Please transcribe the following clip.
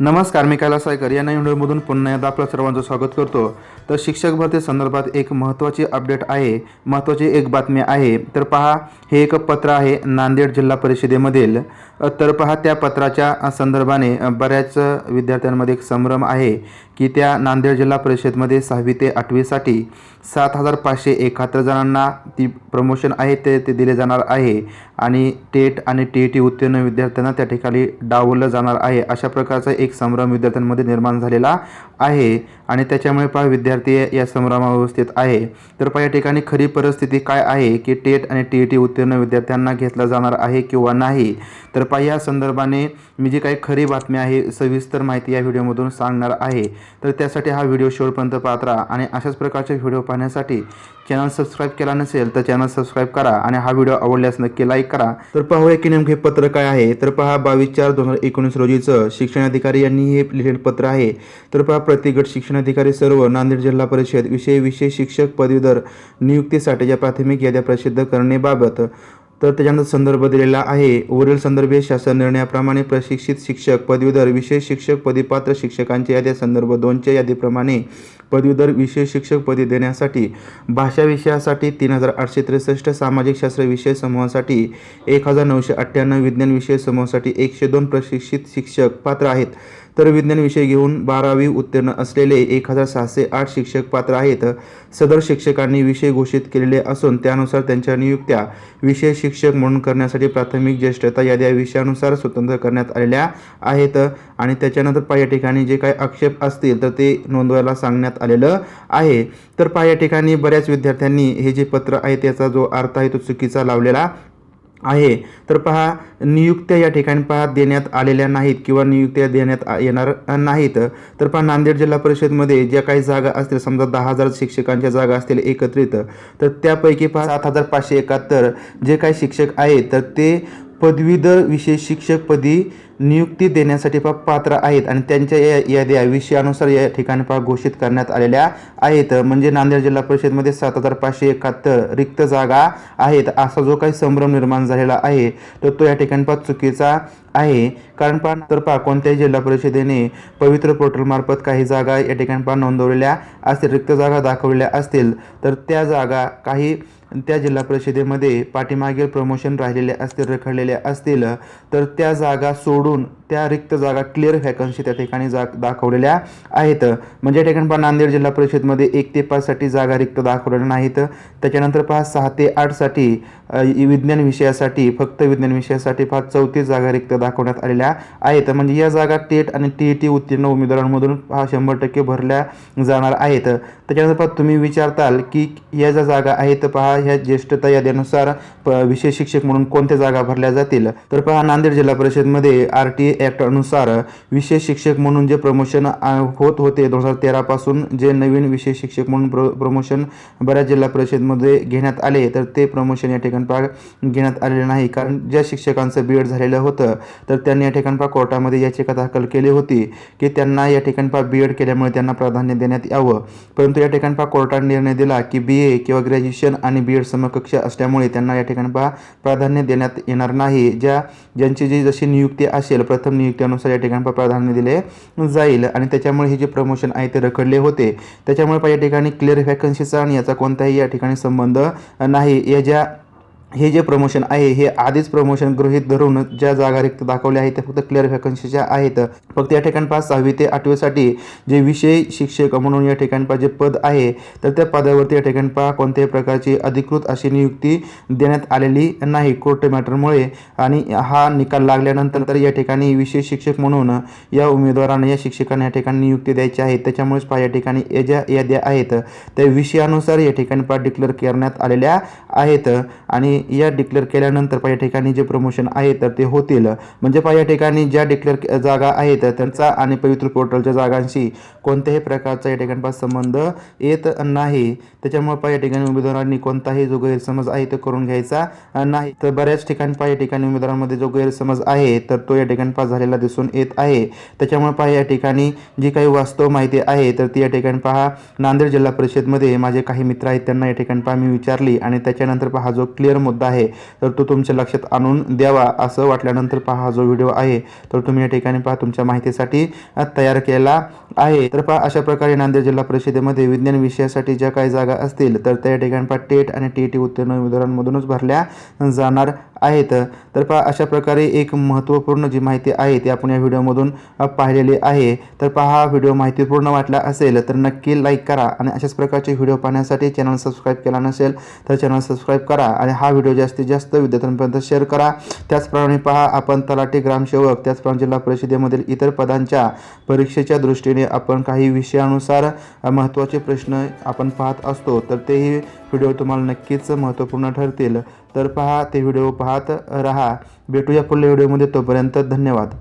नमस्कार मी कैलास सायकर या नवीन व्हिडिओमधून पुन्हा एकदा आपलं सर्वांचं स्वागत करतो. तर शिक्षक भरती संदर्भात एक महत्त्वाची अपडेट आहे महत्त्वाची एक बातमी आहे. तर पहा हे एक पत्र आहे नांदेड जिल्हा परिषदेमधील. तर पहा त्या पत्राच्या संदर्भाने बऱ्याच विद्यार्थ्यांमध्ये एक संभ्रम आहे. की त्या नांदेड जिल्हा परिषदमध्ये सहावी ते आठवीसाठी सात हजार पाचशे एकाहत्तर जणांना ती प्रमोशन आहे ते ते दिले जाणार आहे. आणि टेट आणि टी ई टी उत्तीर्ण विद्यार्थ्यांना त्या ठिकाणी डावललं जाणार आहे. अशा प्रकारचा एक संभ्रम विद्यार्थ्यांमध्ये निर्माण झालेला आहे. आणि त्याच्यामुळे पहा विद्यार्थी या संभ्रमावस्थेत आहे. तर पहा या ठिकाणी खरी परिस्थिती काय आहे की टेट आणि टी ई टी उत्तीर्ण विद्यार्थ्यांना घेतलं जाणार आहे किंवा नाही? तर पहा या संदर्भाने मी जी काही खरी बातमी आहे सविस्तर माहिती या व्हिडिओमधून सांगणार आहे. तर त्यासाठी हा व्हिडिओ शेवटपर्यंत पाहत राहा. आणि अशाच प्रकारचे व्हिडिओ पाहण्यासाठी चॅनल सबस्क्राईब केला नसेल तर चॅनल सबस्क्राईब करा आणि हा व्हिडिओ आवडल्यास नक्की लाईक करा. तर पाहूया की नेमके पत्र काय आहे. तर पहा बावीस चार दोन हजार एकोणीस रोजीचं शिक्षण अधिकारी यांनी हे लिहिलेलं पत्र आहे. तर पहा प्रतिगट शिक्षण अधिकारी सर्व नांदेड जिल्हा परिषद विषय विशेष शिक्षक पदवीधर नियुक्तीसाठीच्या प्राथमिक याद्या प्रसिद्ध करण्याबाबत तर त्याच्यानंतर संदर्भ दिलेला आहे. वरील संदर्भीय शासन निर्णयाप्रमाणे प्रशिक्षित शिक्षक पदवीधर विशेष शिक्षक पदीपात्र शिक्षकांच्या याद्या संदर्भ दोनच्या यादीप्रमाणे पदवीधर विशेष शिक्षक पदी देण्यासाठी भाषा विषयासाठी तीन हजार आठशे त्रेसष्ट सामाजिक शास्त्र विषय समूहासाठी एक हजार नऊशे अठ्ठ्याण्णव विज्ञान विषय समूहासाठी एकशे दोन प्रशिक्षित शिक्षक पात्र आहेत. तर विज्ञान विषय घेऊन बारावी उत्तीर्ण असलेले एक हजार सहाशे आठ शिक्षक पात्र आहेत. सदर शिक्षकांनी विषय घोषित केलेले असून त्यानुसार त्यांच्या नियुक्त्या विषय शिक्षक म्हणून करण्यासाठी प्राथमिक ज्येष्ठता याद्या विषयानुसार स्वतंत्र करण्यात आलेल्या आहेत. आणि त्याच्यानंतर या ठिकाणी जे काही आक्षेप असतील तर ते नोंदवायला सांगण्यात आलेलं आहे. तर पहा या ठिकाणी बऱ्याच विद्यार्थ्यांनी हे जे पत्र आहे त्याचा जो अर्थ आहे तो चुकीचा लावलेला आहे. तर पहा नियुक्त्या या ठिकाणी पहा देण्यात आलेल्या नाहीत किंवा नियुक्त्या देण्यात आ- येणार नाहीत. तर पहा नांदेड जिल्हा परिषदमध्ये ज्या काही जागा असतील समजा दहा हजार शिक्षकांच्या जागा असतील एकत्रित तर त्यापैकी पहा सात हजार पाचशे एकाहत्तर जे काही शिक्षक आहेत तर ते पदवीधर विशेष शिक्षक पदी नियुक्ती देण्यासाठी पा पात्र आहेत आणि त्यांच्या या याद्या विषयानुसार या ठिकाणी पा घोषित करण्यात आलेल्या आहेत. म्हणजे नांदेड जिल्हा परिषदमध्ये सात हजार पाचशे एकाहत्तर रिक्त जागा आहेत असा जो काही संभ्रम निर्माण झालेला आहे तर तो या ठिकाणी पा चुकीचा आहे. कारण पहा तर पहा कोणत्याही जिल्हा परिषदेने पवित्र पोर्टलमार्फत काही जागा या ठिकाणी पहा नोंदवलेल्या असतील रिक्त जागा दाखवलेल्या असतील तर त्या जागा काही त्या जिल्हा परिषदेमध्ये पाठीमागील प्रमोशन राहिलेले असतील रखडलेले असतील तर त्या जागा सोडून त्या रिक्त जागा क्लिअर व्हॅकन्सी त्या ठिकाणी जा दाखवलेल्या आहेत. म्हणजे या ठिकाणी पहा नांदेड जिल्हा परिषदमध्ये एक ते पाचसाठी जागा रिक्त दाखवलेल्या नाहीत. त्याच्यानंतर पहा सहा ते आठसाठी विज्ञान विषयासाठी फक्त विज्ञान विषयासाठी पहा चौतीस जागा रिक्त दाखवण्यात आलेल्या आहेत. म्हणजे या जागा टेट आणि टी ई टी उत्तीर्ण उमेदवारांमधून पहा शंभर टक्के भरल्या जाणार आहेत. त्याच्यानंतर पहा तुम्ही विचारताल की या ज्या जागा आहेत पहा ह्या ज्येष्ठता यादीनुसार प विषय शिक्षक म्हणून कोणत्या जागा भरल्या जातील? तर पहा नांदेड जिल्हा परिषदमध्ये आर टी ॲक्ट अनुसार विशेष शिक्षक म्हणून जे प्रमोशन होत होते दोन हजार तेरापासून जे नवीन विशेष शिक्षक म्हणून प्र प्रमोशन बऱ्याच जिल्हा परिषदमध्ये घेण्यात आले तर ते प्रमोशन या ठिकाणी घेण्यात आलेले नाही. कारण ज्या शिक्षकांचं बी एड झालेलं होतं तर त्यांनी या ठिकाणी कोर्टामध्ये कोर्टामध्ये याचिका दाखल केली होती की त्यांना या ठिकाणी बी एड केल्यामुळे त्यांना प्राधान्य देण्यात यावं. परंतु या ठिकाणी कोर्टाने निर्णय दिला की बी ए किंवा ग्रॅज्युएशन आणि बी एड समकक्ष असल्यामुळे त्यांना या ठिकाणी पहा प्राधान्य देण्यात येणार नाही. ज्या ज्यांची जी जशी नियुक्ती असेल प्रथम नियुक्तीनुसार या ठिकाणी प्राधान्य दिले जाईल. आणि त्याच्यामुळे हे जे प्रमोशन आहे ते रखडले होते. त्याच्यामुळे या ठिकाणी क्लिअर व्हॅकन्सीचा आणि याचा कोणताही या ठिकाणी संबंध नाही. या ज्या हे जे प्रमोशन आहे हे आधीच प्रमोशन गृहीत धरून ज्या जागा रिक्त दाखवल्या आहेत त्या फक्त क्लिअर व्हॅकन्सीच्या आहेत फक्त या ठिकाणपास सहावी ते आठवीसाठी जे विषय शिक्षक म्हणून या ठिकाणपास जे पद आहे तर त्या पदावरती या ठिकाणपा कोणत्याही प्रकारची अधिकृत अशी नियुक्ती देण्यात आलेली नाही. कोर्ट मॅटरमुळे आणि हा निकाल लागल्यानंतर तर या ठिकाणी विशेष शिक्षक म्हणून या उमेदवारांना या शिक्षकांना या ठिकाणी नियुक्ती द्यायची आहे. त्याच्यामुळेच पहा या ठिकाणी या ज्या याद्या आहेत त्या विषयानुसार या ठिकाणी पा डिक्लेअर करण्यात आलेल्या आहेत. आणि या डिक्लेअर केल्यानंतर पहा या ठिकाणी जे प्रमोशन आहे तर ते होतील. म्हणजे पहा या ठिकाणी ज्या डिक्लेअर जागा आहेत त्यांचा आणि पवित्र पोर्टलच्या जागांशी कोणत्याही प्रकारचा या ठिकाणी संबंध येत नाही. त्याच्यामुळे पहा या ठिकाणी उमेदवारांनी कोणताही जो गैरसमज आहे तो करून घ्यायचा नाही. तर बऱ्याच ठिकाणी पहा या ठिकाणी उमेदवारांमध्ये जो गैरसमज आहे तर तो या ठिकाणी पास झालेला दिसून येत आहे. त्याच्यामुळे पहा या ठिकाणी जी काही वास्तव माहिती आहे तर ती या ठिकाणी पहा. नांदेड जिल्हा परिषदमध्ये माझे काही मित्र आहेत त्यांना या ठिकाणी पहा मी विचारली आणि त्याच्यानंतर पहा जो क्लिअर मुद्दा आहे तर तो तुमच्या लक्षात आणून द्यावा असं वाटल्यानंतर पहा हा जो व्हिडिओ आहे तर तुम्ही या ठिकाणी पहा तुमच्या माहितीसाठी तयार केला आहे. तर पहा अशा प्रकारे नांदेड जिल्हा परिषदेमध्ये विज्ञान विषयासाठी ज्या काही जागा असतील तर त्या ठिकाणी पहा टेट आणि टी टी उत्तीर्ण उमेदवारांमधूनच भरल्या जाणार आहेत. तर पहा अशा प्रकारे एक महत्त्वपूर्ण जी माहिती आहे ती आपण या व्हिडिओमधून पाहिलेली आहे. तर पहा हा व्हिडिओ माहितीपूर्ण वाटला असेल तर नक्की लाईक करा आणि अशाच प्रकारचे व्हिडिओ पाहण्यासाठी चॅनल सबस्क्राईब केला नसेल तर चॅनल सबस्क्राईब करा आणि हा व्हिडिओ जास्तीत जास्त विद्यार्थ्यांपर्यंत शेअर करा. त्याचप्रमाणे पहा आपण तलाठी ग्रामसेवक त्याचप्रमाणे जिल्हा परिषदेमधील इतर पदांच्या परीक्षेच्या दृष्टीने आपण काही विषयानुसार महत्त्वाचे प्रश्न आपण पाहत असतो तर तेही व्हिडिओ तुम्हाला नक्कीच महत्त्वपूर्ण ठरतील. तर पहा ते व्हिडिओ पाहत राहा. भेटूया पुढल्या व्हिडिओमध्ये. तोपर्यंत धन्यवाद.